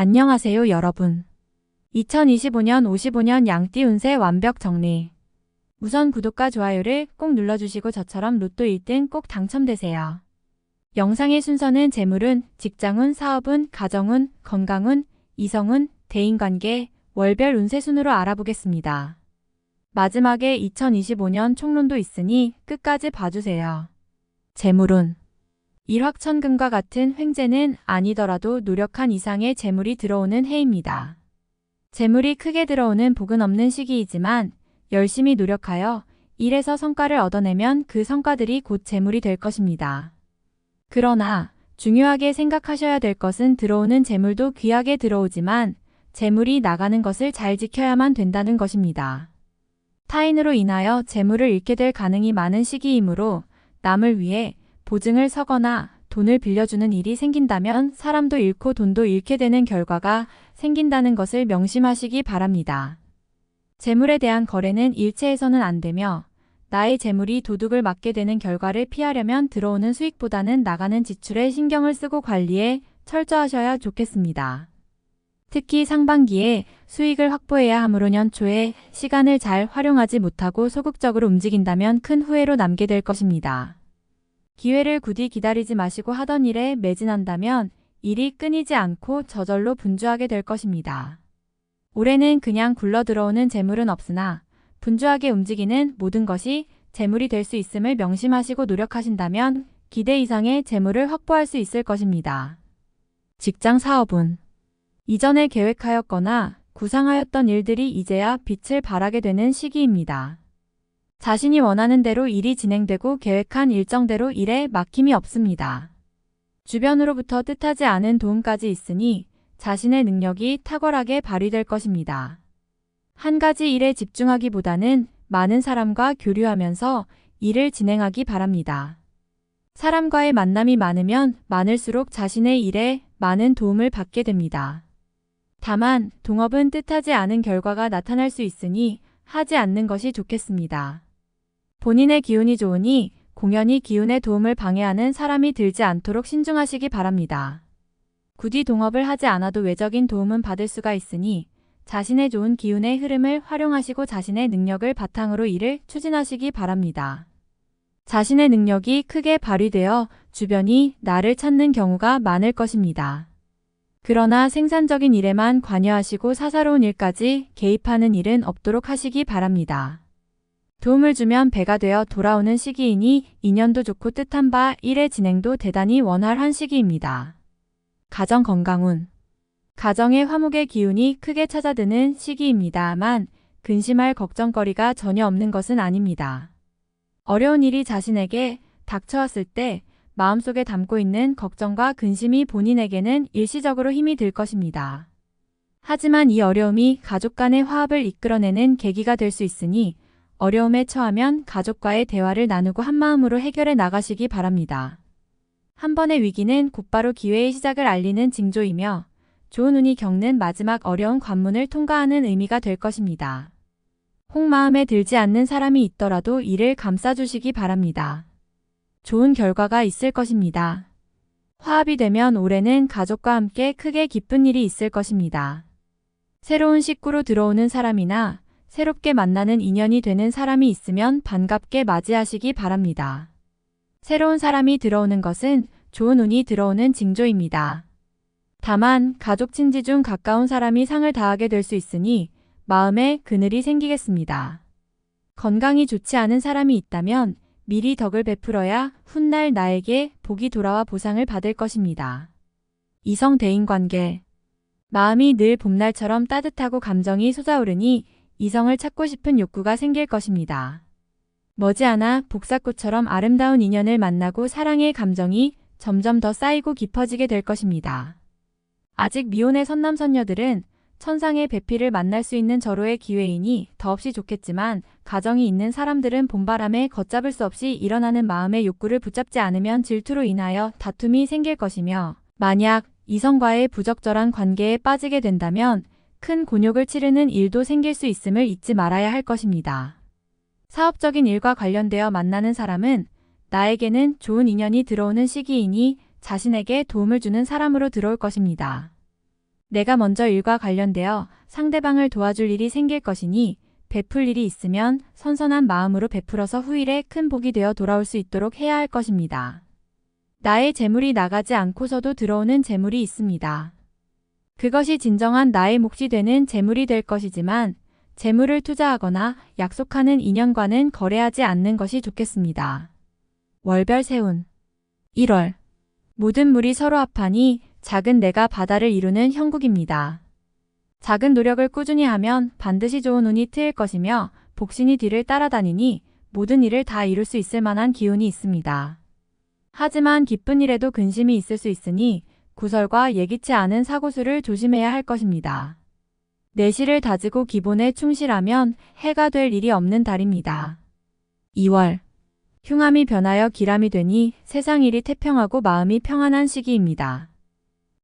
안녕하세요, 여러분. 2025년 55년 양띠 운세 완벽 정리. 우선 구독과 좋아요를 꼭 눌러주시고 저처럼 로또 1등 꼭 당첨되세요. 영상의 순서는 재물운, 직장운, 사업운, 가정운, 건강운, 이성운, 대인관계, 월별 운세 순으로 알아보겠습니다. 마지막에 2025년 총론도 있으니 끝까지 봐주세요. 재물운. 일확천금과 같은 횡재는 아니더라도 노력한 이상의 재물이 들어오는 해입니다. 재물이 크게 들어오는 복은 없는 시기이지만 열심히 노력하여 일에서 성과를 얻어내면 그 성과들이 곧 재물이 될 것입니다. 그러나 중요하게 생각하셔야 될 것은 들어오는 재물도 귀하게 들어오지만 재물이 나가는 것을 잘 지켜야만 된다는 것입니다. 타인으로 인하여 재물을 잃게 될 가능이 많은 시기이므로 남을 위해 보증을 서거나 돈을 빌려주는 일이 생긴다면 사람도 잃고 돈도 잃게 되는 결과가 생긴다는 것을 명심하시기 바랍니다. 재물에 대한 거래는 일체에서는 안 되며 나의 재물이 도둑을 맞게 되는 결과를 피하려면 들어오는 수익보다는 나가는 지출에 신경을 쓰고 관리에 철저하셔야 좋겠습니다. 특히 상반기에 수익을 확보해야 하므로 연초에 시간을 잘 활용하지 못하고 소극적으로 움직인다면 큰 후회로 남게 될 것입니다. 기회를 굳이 기다리지 마시고 하던 일에 매진한다면 일이 끊이지 않고 저절로 분주하게 될 것입니다. 올해는 그냥 굴러 들어오는 재물은 없으나 분주하게 움직이는 모든 것이 재물이 될 수 있음을 명심하시고 노력하신다면 기대 이상의 재물을 확보할 수 있을 것입니다. 직장 사업은 이전에 계획하였거나 구상하였던 일들이 이제야 빛을 발하게 되는 시기입니다. 자신이 원하는 대로 일이 진행되고 계획한 일정대로 일에 막힘이 없습니다. 주변으로부터 뜻하지 않은 도움까지 있으니 자신의 능력이 탁월하게 발휘될 것입니다. 한 가지 일에 집중하기보다는 많은 사람과 교류하면서 일을 진행하기 바랍니다. 사람과의 만남이 많으면 많을수록 자신의 일에 많은 도움을 받게 됩니다. 다만 동업은 뜻하지 않은 결과가 나타날 수 있으니 하지 않는 것이 좋겠습니다. 본인의 기운이 좋으니 공연히 기운의 도움을 방해하는 사람이 들지 않도록 신중하시기 바랍니다. 굳이 동업을 하지 않아도 외적인 도움은 받을 수가 있으니 자신의 좋은 기운의 흐름을 활용하시고 자신의 능력을 바탕으로 일을 추진하시기 바랍니다. 자신의 능력이 크게 발휘되어 주변이 나를 찾는 경우가 많을 것입니다. 그러나 생산적인 일에만 관여하시고 사사로운 일까지 개입하는 일은 없도록 하시기 바랍니다. 도움을 주면 배가 되어 돌아오는 시기이니 인연도 좋고 뜻한 바 일의 진행도 대단히 원활한 시기입니다. 가정 건강운 가정의 화목의 기운이 크게 찾아드는 시기입니다만 근심할 걱정거리가 전혀 없는 것은 아닙니다. 어려운 일이 자신에게 닥쳐왔을 때 마음속에 담고 있는 걱정과 근심이 본인에게는 일시적으로 힘이 들 것입니다. 하지만 이 어려움이 가족 간의 화합을 이끌어내는 계기가 될 수 있으니 어려움에 처하면 가족과의 대화를 나누고 한마음으로 해결해 나가시기 바랍니다. 한 번의 위기는 곧바로 기회의 시작을 알리는 징조이며 좋은 운이 겪는 마지막 어려운 관문을 통과하는 의미가 될 것입니다. 혹 마음에 들지 않는 사람이 있더라도 이를 감싸주시기 바랍니다. 좋은 결과가 있을 것입니다. 화합이 되면 올해는 가족과 함께 크게 기쁜 일이 있을 것입니다. 새로운 식구로 들어오는 사람이나 새롭게 만나는 인연이 되는 사람이 있으면 반갑게 맞이하시기 바랍니다. 새로운 사람이 들어오는 것은 좋은 운이 들어오는 징조입니다. 다만 가족 친지 중 가까운 사람이 상을 다하게 될 수 있으니 마음에 그늘이 생기겠습니다. 건강이 좋지 않은 사람이 있다면 미리 덕을 베풀어야 훗날 나에게 복이 돌아와 보상을 받을 것입니다. 이성 대인 관계 마음이 늘 봄날처럼 따뜻하고 감정이 솟아오르니 이성을 찾고 싶은 욕구가 생길 것입니다. 머지않아 복사꽃처럼 아름다운 인연을 만나고 사랑의 감정이 점점 더 쌓이고 깊어지게 될 것입니다. 아직 미혼의 선남선녀들은 천상의 배필을 만날 수 있는 절호의 기회이니 더없이 좋겠지만 가정이 있는 사람들은 봄바람에 걷잡을 수 없이 일어나는 마음의 욕구를 붙잡지 않으면 질투로 인하여 다툼이 생길 것이며 만약 이성과의 부적절한 관계에 빠지게 된다면 큰 곤욕을 치르는 일도 생길 수 있음을 잊지 말아야 할 것입니다. 사업적인 일과 관련되어 만나는 사람은 나에게는 좋은 인연이 들어오는 시기이니 자신에게 도움을 주는 사람으로 들어올 것입니다. 내가 먼저 일과 관련되어 상대방을 도와줄 일이 생길 것이니 베풀 일이 있으면 선선한 마음으로 베풀어서 후일에 큰 복이 되어 돌아올 수 있도록 해야 할 것입니다. 나의 재물이 나가지 않고서도 들어오는 재물이 있습니다. 그것이 진정한 나의 몫이 되는 재물이 될 것이지만 재물을 투자하거나 약속하는 인연과는 거래하지 않는 것이 좋겠습니다. 월별 세운 1월 모든 물이 서로 합하니 작은 내가 바다를 이루는 형국입니다. 작은 노력을 꾸준히 하면 반드시 좋은 운이 트일 것이며 복신이 뒤를 따라다니니 모든 일을 다 이룰 수 있을 만한 기운이 있습니다. 하지만 기쁜 일에도 근심이 있을 수 있으니 구설과 예기치 않은 사고수를 조심해야 할 것입니다. 내실을 다지고 기본에 충실하면 해가 될 일이 없는 달입니다. 2월 흉함이 변하여 기람이 되니 세상 일이 태평하고 마음이 평안한 시기입니다.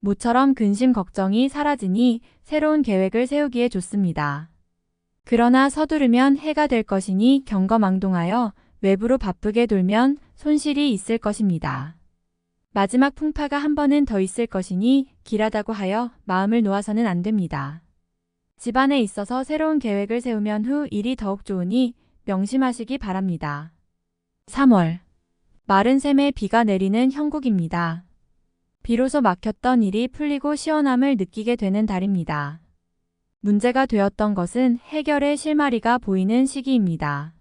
모처럼 근심 걱정이 사라지니 새로운 계획을 세우기에 좋습니다. 그러나 서두르면 해가 될 것이니 경거망동하여 외부로 바쁘게 돌면 손실이 있을 것입니다. 마지막 풍파가 한 번은 더 있을 것이니 길하다고 하여 마음을 놓아서는 안 됩니다. 집안에 있어서 새로운 계획을 세우면 후 일이 더욱 좋으니 명심하시기 바랍니다. 3월 마른 샘에 비가 내리는 형국입니다. 비로소 막혔던 일이 풀리고 시원함을 느끼게 되는 달입니다. 문제가 되었던 것은 해결의 실마리가 보이는 시기입니다.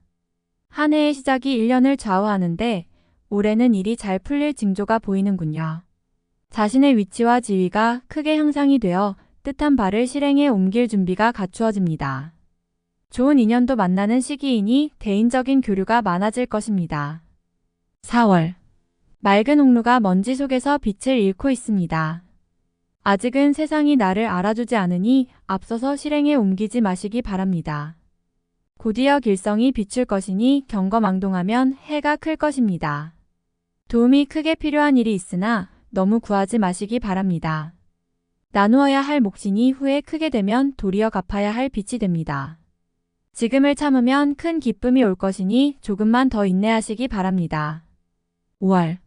한 해의 시작이 1년을 좌우하는데 올해는 일이 잘 풀릴 징조가 보이는군요. 자신의 위치와 지위가 크게 향상이 되어 뜻한 바를 실행에 옮길 준비가 갖추어집니다. 좋은 인연도 만나는 시기이니 대인적인 교류가 많아질 것입니다. 4월 맑은 홍루가 먼지 속에서 빛을 잃고 있습니다. 아직은 세상이 나를 알아주지 않으니 앞서서 실행에 옮기지 마시기 바랍니다. 곧이어 길성이 비출 것이니 경거망동하면 해가 클 것입니다. 도움이 크게 필요한 일이 있으나 너무 구하지 마시기 바랍니다. 나누어야 할 몫이니 후에 크게 되면 도리어 갚아야 할 빚이 됩니다. 지금을 참으면 큰 기쁨이 올 것이니 조금만 더 인내하시기 바랍니다. 5월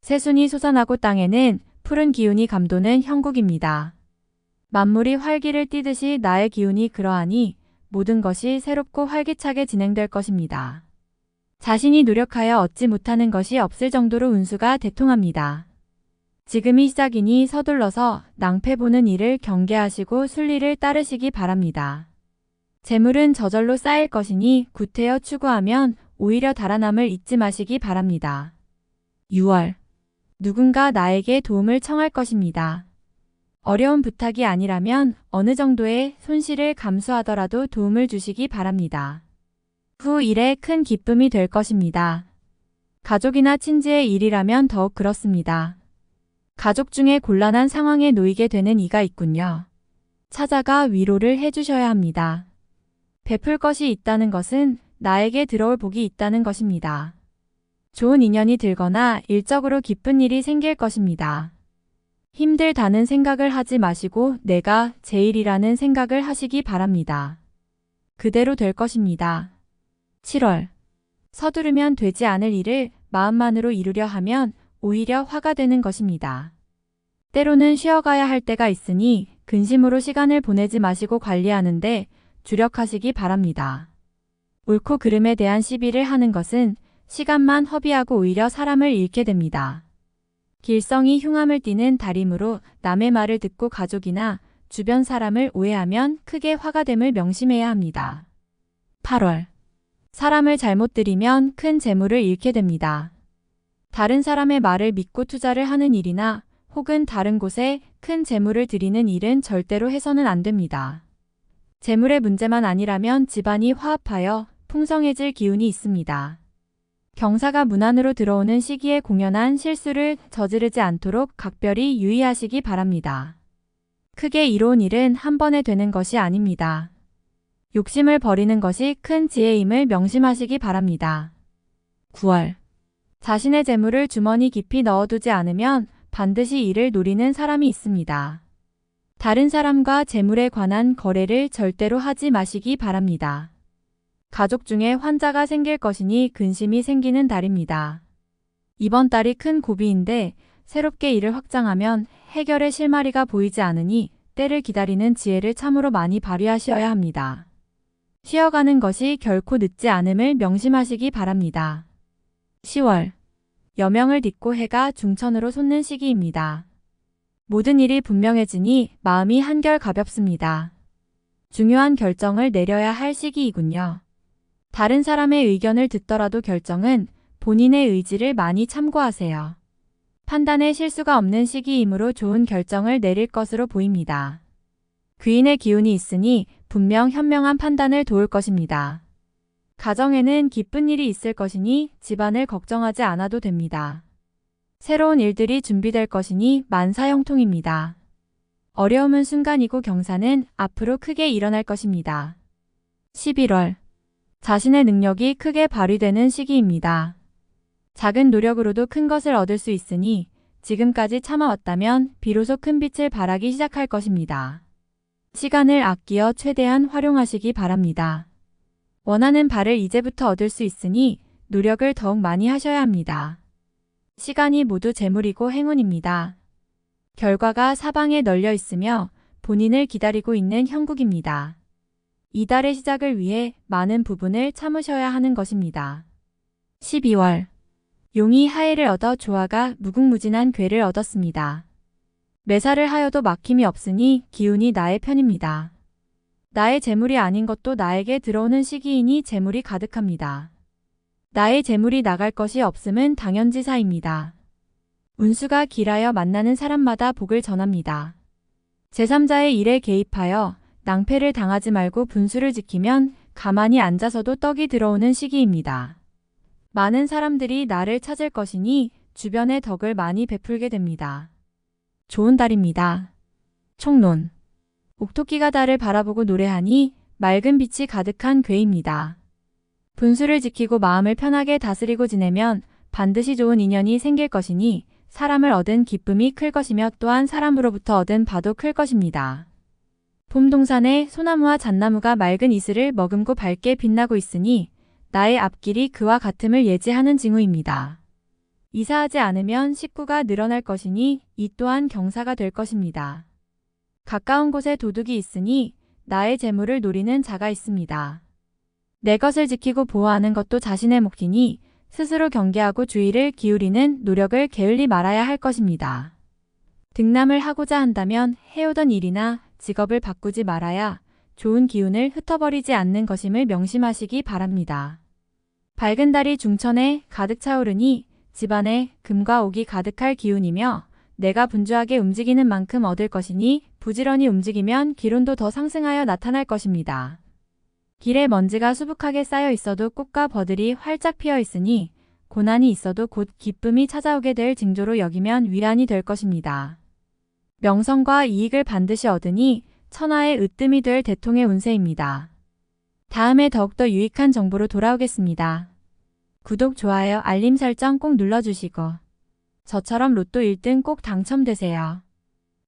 새순이 솟아나고 땅에는 푸른 기운이 감도는 형국입니다. 만물이 활기를 띠듯이 나의 기운이 그러하니 모든 것이 새롭고 활기차게 진행될 것입니다. 자신이 노력하여 얻지 못하는 것이 없을 정도로 운수가 대통합니다. 지금이 시작이니 서둘러서 낭패 보는 일을 경계하시고 순리를 따르시기 바랍니다. 재물은 저절로 쌓일 것이니 구태여 추구하면 오히려 달아남을 잊지 마시기 바랍니다. 6월 누군가 나에게 도움을 청할 것입니다. 어려운 부탁이 아니라면 어느 정도의 손실을 감수하더라도 도움을 주시기 바랍니다. 후 일에 큰 기쁨이 될 것입니다. 가족이나 친지의 일이라면 더욱 그렇습니다. 가족 중에 곤란한 상황에 놓이게 되는 이가 있군요. 찾아가 위로를 해주셔야 합니다. 베풀 것이 있다는 것은 나에게 들어올 복이 있다는 것입니다. 좋은 인연이 들거나 일적으로 기쁜 일이 생길 것입니다. 힘들다는 생각을 하지 마시고 내가 제일이라는 생각을 하시기 바랍니다. 그대로 될 것입니다. 7월. 서두르면 되지 않을 일을 마음만으로 이루려 하면 오히려 화가 되는 것입니다. 때로는 쉬어가야 할 때가 있으니 근심으로 시간을 보내지 마시고 관리하는데 주력하시기 바랍니다. 옳고 그름에 대한 시비를 하는 것은 시간만 허비하고 오히려 사람을 잃게 됩니다. 길성이 흉함을 띠는 달이므로 남의 말을 듣고 가족이나 주변 사람을 오해하면 크게 화가 됨을 명심해야 합니다. 8월. 사람을 잘못 들이면 큰 재물을 잃게 됩니다. 다른 사람의 말을 믿고 투자를 하는 일이나 혹은 다른 곳에 큰 재물을 들이는 일은 절대로 해서는 안 됩니다. 재물의 문제만 아니라면 집안이 화합하여 풍성해질 기운이 있습니다. 경사가 문 안으로 들어오는 시기에 공연한 실수를 저지르지 않도록 각별히 유의하시기 바랍니다. 크게 이로운 일은 한 번에 되는 것이 아닙니다. 욕심을 버리는 것이 큰 지혜임을 명심하시기 바랍니다. 9월. 자신의 재물을 주머니 깊이 넣어두지 않으면 반드시 이를 노리는 사람이 있습니다. 다른 사람과 재물에 관한 거래를 절대로 하지 마시기 바랍니다. 가족 중에 환자가 생길 것이니 근심이 생기는 달입니다. 이번 달이 큰 고비인데 새롭게 일을 확장하면 해결의 실마리가 보이지 않으니 때를 기다리는 지혜를 참으로 많이 발휘하셔야 합니다. 쉬어가는 것이 결코 늦지 않음을 명심하시기 바랍니다. 10월. 여명을 딛고 해가 중천으로 솟는 시기입니다. 모든 일이 분명해지니 마음이 한결 가볍습니다. 중요한 결정을 내려야 할 시기이군요. 다른 사람의 의견을 듣더라도 결정은 본인의 의지를 많이 참고하세요. 판단에 실수가 없는 시기이므로 좋은 결정을 내릴 것으로 보입니다. 귀인의 기운이 있으니 분명 현명한 판단을 도울 것입니다. 가정에는 기쁜 일이 있을 것이니 집안을 걱정하지 않아도 됩니다. 새로운 일들이 준비될 것이니 만사형통입니다. 어려움은 순간이고 경사는 앞으로 크게 일어날 것입니다. 11월. 자신의 능력이 크게 발휘되는 시기입니다. 작은 노력으로도 큰 것을 얻을 수 있으니 지금까지 참아왔다면 비로소 큰 빛을 발하기 시작할 것입니다. 시간을 아끼어 최대한 활용하시기 바랍니다. 원하는 바를 이제부터 얻을 수 있으니 노력을 더욱 많이 하셔야 합니다. 시간이 모두 재물이고 행운입니다. 결과가 사방에 널려 있으며 본인을 기다리고 있는 형국입니다. 이달의 시작을 위해 많은 부분을 참으셔야 하는 것입니다. 12월. 용이 하해를 얻어 조화가 무궁무진한 괴를 얻었습니다. 매사를 하여도 막힘이 없으니 기운이 나의 편입니다. 나의 재물이 아닌 것도 나에게 들어오는 시기이니 재물이 가득합니다. 나의 재물이 나갈 것이 없음은 당연지사입니다. 운수가 길하여 만나는 사람마다 복을 전합니다. 제3자의 일에 개입하여 낭패를 당하지 말고 분수를 지키면 가만히 앉아서도 떡이 들어오는 시기입니다. 많은 사람들이 나를 찾을 것이니 주변에 덕을 많이 베풀게 됩니다. 좋은 달입니다. 총론. 옥토끼가 달을 바라보고 노래하니 맑은 빛이 가득한 괴입니다. 분수를 지키고 마음을 편하게 다스리고 지내면 반드시 좋은 인연이 생길 것이니 사람을 얻은 기쁨이 클 것이며 또한 사람으로부터 얻은 바도 클 것입니다. 봄 동산에 소나무와 잣나무가 맑은 이슬을 머금고 밝게 빛나고 있으니 나의 앞길이 그와 같음을 예지하는 징후입니다. 이사하지 않으면 식구가 늘어날 것이니 이 또한 경사가 될 것입니다. 가까운 곳에 도둑이 있으니 나의 재물을 노리는 자가 있습니다. 내 것을 지키고 보호하는 것도 자신의 몫이니 스스로 경계하고 주의를 기울이는 노력을 게을리 말아야 할 것입니다. 등남을 하고자 한다면 해오던 일이나 직업을 바꾸지 말아야 좋은 기운을 흩어버리지 않는 것임을 명심하시기 바랍니다. 밝은 달이 중천에 가득 차오르니 집안에 금과 옥이 가득할 기운이며 내가 분주하게 움직이는 만큼 얻을 것이니 부지런히 움직이면 기론도 더 상승하여 나타날 것입니다. 길에 먼지가 수북하게 쌓여 있어도 꽃과 버들이 활짝 피어 있으니 고난이 있어도 곧 기쁨이 찾아오게 될 징조로 여기면 위안이 될 것입니다. 명성과 이익을 반드시 얻으니 천하의 으뜸이 될 대통의 운세입니다. 다음에 더욱더 유익한 정보로 돌아오겠습니다. 구독, 좋아요, 알림 설정 꼭 눌러주시고 저처럼 로또 1등 꼭 당첨되세요.